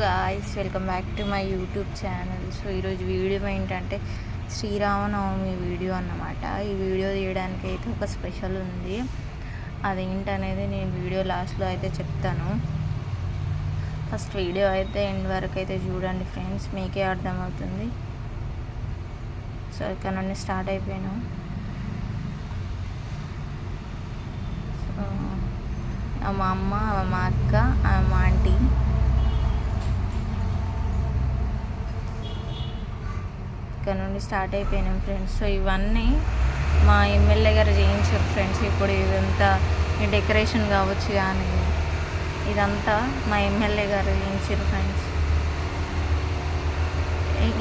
Guys welcome back to my YouTube channel so ఈరోజు video ఏంటంటే Sri Rama Navami video అన్నమాట. ఈ వీడియో తీయడానికి అయితే ఒక స్పెషల్ ఉంది. అదేంటనేది నేను వీడియో లాస్ట్లో అయితే చెప్తాను. ఫస్ట్ వీడియో అయితే ఎండ్ వరకు అయితే చూడండి ఫ్రెండ్స్ మీకే అర్థమవుతుంది. సో ఇక్కడ నుండి స్టార్ట్ అయిపోయాను. సో మా అమ్మ మా అక్క మా ఆంటీ ఇక్కడ నుండి స్టార్ట్ అయిపోయినాం ఫ్రెండ్స్. సో ఇవన్నీ మా ఎమ్మెల్యే గారు చేయించారు ఫ్రెండ్స్. ఇప్పుడు ఇదంతా ఈ డెకరేషన్ కావచ్చు కానీ ఇదంతా మా ఎమ్మెల్యే గారు చేయించారు ఫ్రెండ్స్.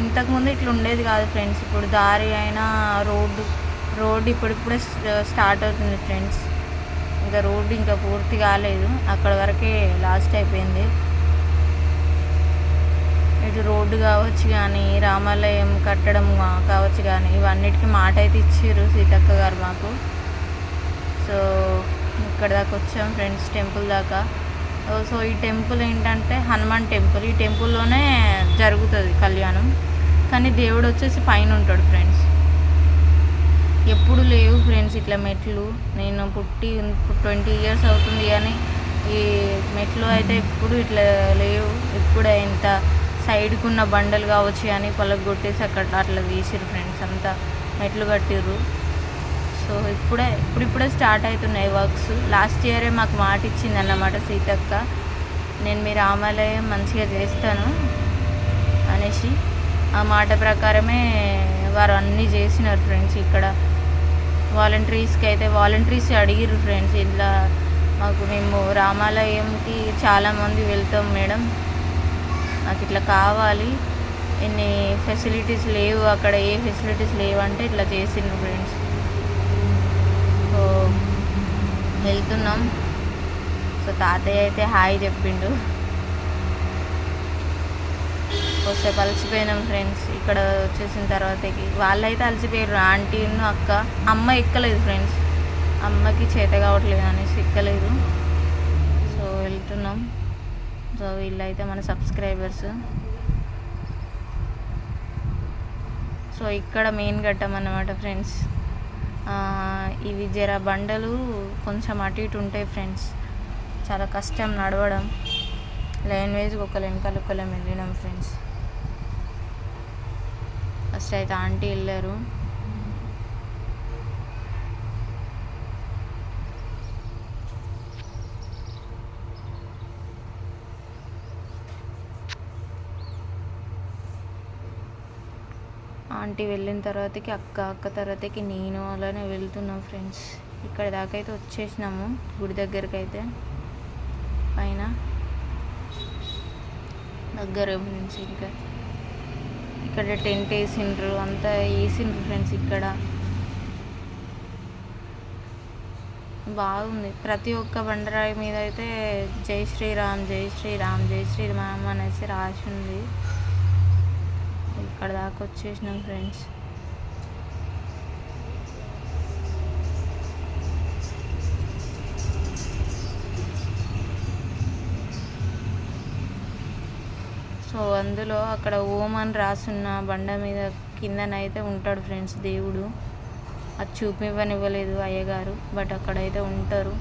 ఇంతకుముందు ఇట్లా ఉండేది కాదు ఫ్రెండ్స్. ఇప్పుడు దారి అయినా రోడ్డు రోడ్డు ఇప్పుడిప్పుడే స్టార్ట్ అవుతుంది ఫ్రెండ్స్. ఇంకా రోడ్డు ఇంకా పూర్తి కాలేదు. అక్కడ వరకే లాస్ట్ అయిపోయింది. ఇటు రోడ్డు కావచ్చు కానీ రామాలయం కట్టడం కా- కావచ్చు కానీ ఇవన్నిటికీ మాట అయితే ఇచ్చారు సీతక్క గారు మాకు. సో ఇక్కడ దాకా వచ్చాం ఫ్రెండ్స్ టెంపుల్ దాకా. సో ఈ టెంపుల్ ఏంటంటే హనుమాన్ టెంపుల్. ఈ టెంపుల్లోనే జరుగుతుంది కళ్యాణం. కానీ దేవుడు వచ్చేసి పైన ఉంటాడు ఫ్రెండ్స్. ఎప్పుడు లేవు ఫ్రెండ్స్ ఇట్లా మెట్లు. నేను పుట్టి ట్వంటీ ఇయర్స్ అవుతుంది కానీ ఈ మెట్లు అయితే ఎప్పుడు ఇట్లా లేవు. ఇప్పుడు ఇంత సైడ్కి ఉన్న బండలు కావచ్చు కానీ పళ్ళకు కొట్టేసి అక్కడ అట్లా తీసిరు ఫ్రెండ్స్ అంతా. మెట్లు కట్టిర్రు. సో ఇప్పుడే ఇప్పుడిప్పుడే స్టార్ట్ అవుతున్నాయి వర్క్స్. లాస్ట్ ఇయరే మాకు మాట ఇచ్చింది అన్నమాట సీతక్క. నేను మీ రామాలయం మంచిగా చేస్తాను అనేసి. ఆ మాట ప్రకారమే వారు అన్నీ చేసినారు ఫ్రెండ్స్ ఇక్కడ. వాలంటీర్స్కి అయితే వాలంటీర్స్ అడిగిర్రు ఫ్రెండ్స్ ఇలా మాకు మేము రామాలయంకి చాలామంది వెళ్తాం మేడం. నాకు ఇట్లా కావాలి. ఎన్ని ఫెసిలిటీస్ లేవు అక్కడ ఏ ఫెసిలిటీస్ లేవు అంటే ఇట్లా చేసిండ్రు ఫ్రెండ్స్ సో వెళ్తున్నాం. సో తాతయ్య అయితే హాయ్ చెప్పిండు. కొద్దిసేపు అలసిపోయినాం ఫ్రెండ్స్ ఇక్కడ వచ్చేసిన తర్వాతకి. వాళ్ళైతే అలసిపోయారు ఆంటీ అక్క. అమ్మ ఎక్కలేదు ఫ్రెండ్స్ అమ్మకి చేత కావట్లేదు అనేసి ఎక్కలేదు. సో వెళ్తున్నాం. సో వీళ్ళైతే మన సబ్స్క్రైబర్స్. సో ఇక్కడ మెయిన్ ఘట్టం అన్నమాట ఫ్రెండ్స్ ఇవి జర బండలు కొంచెం అటు ఇటు ఉంటాయి ఫ్రెండ్స్ చాలా కష్టం నడవడం. లైన్ వైజ్ ఒకళ్ళు వెనకాల ఒకళ్ళం వెళ్ళినాం ఫ్రెండ్స్ ఫస్ట్ అయితే ఆంటీ వెళ్ళారు. ఆంటీ వెళ్ళిన తర్వాతకి అక్క అక్క తర్వాతకి నేను అలానే వెళ్తున్నాం ఫ్రెండ్స్. ఇక్కడ దాకా అయితే వచ్చేసినాము గుడి దగ్గరికి అయితే పైన దగ్గర ఫ్రెండ్స్ ఇంకా. ఇక్కడ టెంట్ వేసిండ్రు అంతా వేసిండ్రు ఫ్రెండ్స్ ఇక్కడ. బాగుంది. ప్రతి ఒక్క బండరాయి మీద అయితే జై శ్రీరామ్ జై శ్రీరామ్ జై శ్రీరామ్ అనేసి రాసి ఉంది. ఇక్కడ దాకా వచ్చేసినాం ఫ్రెండ్స్. సో అందులో అక్కడ ఓం అని రాసున్న బండ మీద కిందనైతే ఉంటాడు ఫ్రెండ్స్ దేవుడు. అది చూపివ్వనివ్వలేదు అయ్యగారు బట్ అక్కడైతే ఉంటారు.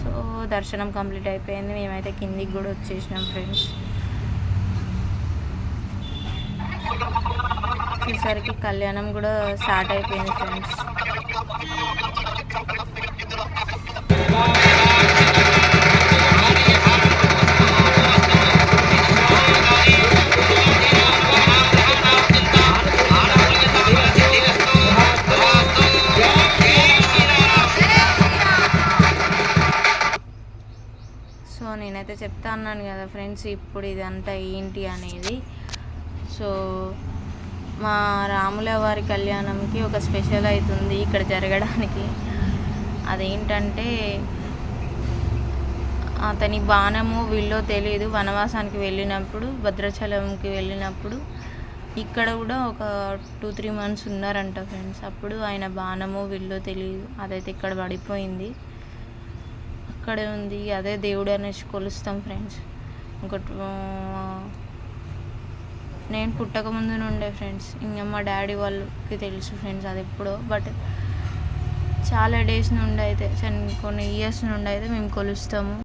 సో దర్శనం కంప్లీట్ అయిపోయింది. మేమైతే కిందికి కూడా వచ్చేసినాం ఫ్రెండ్స్. వచ్చేసరికి కళ్యాణం కూడా స్టార్ట్ అయిపోయింది ఫ్రెండ్స్. సో నేనైతే చెప్తా అన్నాను కదా ఫ్రెండ్స్ ఇప్పుడు ఇదంతా ఏంటి అనేది. సో మా రాముల వారి కళ్యాణంకి ఒక స్పెషల్ అవుతుంది ఇక్కడ జరగడానికి. అదేంటంటే అతని బాణము వీళ్ళో తెలియదు వనవాసానికి వెళ్ళినప్పుడు భద్రాచలంకి వెళ్ళినప్పుడు ఇక్కడ కూడా ఒక టూ త్రీ మంత్స్ ఉన్నారంట ఫ్రెండ్స్. అప్పుడు ఆయన బాణము వీళ్ళో తెలియదు అదైతే ఇక్కడ పడిపోయింది. అక్కడే ఉంది. అదే దేవుడు అనేసి కొలుస్తాం ఫ్రెండ్స్. ఇంకోటి నేను పుట్టక ముందు నుండే ఫ్రెండ్స్. ఇంకా మా డాడీ వాళ్ళకి తెలుసు ఫ్రెండ్స్ అది ఎప్పుడో. బట్ చాలా డేస్ నుండి అయితే కొన్ని ఇయర్స్ నుండి అయితే మేము కొలుస్తాము.